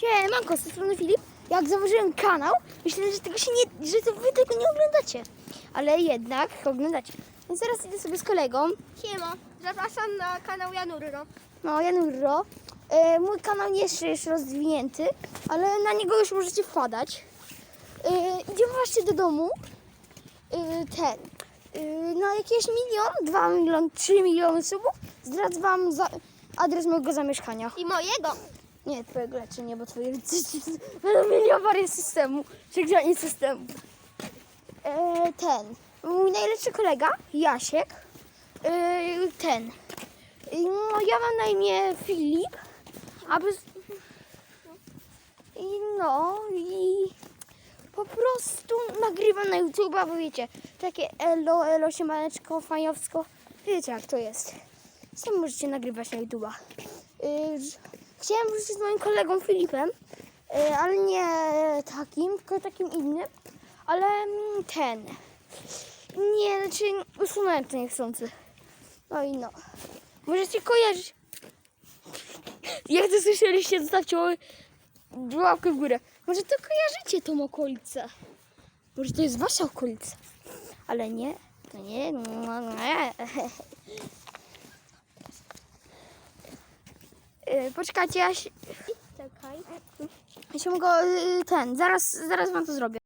Siemanko, z tej strony Filip. Jak założyłem kanał, myślałem, że tego się nie, że to wy tego nie oglądacie. Ale jednak oglądacie. Więc teraz idę sobie z kolegą. Siema, zapraszam na kanał Janurro. No, Janurro. E, mój kanał nie jest jeszcze rozwinięty, ale na niego już możecie wpadać. E, idziemy właśnie do domu. E, ten. E, na jakieś milion, dwa milion, trzy miliony subów zdradzę wam za, adres mojego zamieszkania. I mojego. Nie, twojego raczej nie, bo twoje będą mieli awarię systemu, przegranie systemu. E, ten, mój najlepszy kolega, Jasiek, e, ten, E, no ja mam na imię Filip, aby... I no, i po prostu nagrywam na YouTube, bo wiecie, takie elo, elo, siemaneczko, fajowsko, wiecie jak to jest. Sam możecie nagrywać na YouTube'a. Y, Chciałem wrócić z moim kolegą Filipem, y, ale nie takim, tylko takim innym. Ale mm, ten. Nie, znaczy usunąłem to niechcący. No i no. Możecie kojarzyć. Jak to słyszeliście, zostawcie łapkę w górę. Może to kojarzycie tą okolicę. Może to jest wasza okolica. Ale nie. To nie. no, nie. Poczekajcie, ja się, Czekaj. ja się mogę, y, ten, zaraz, zaraz wam to zrobię.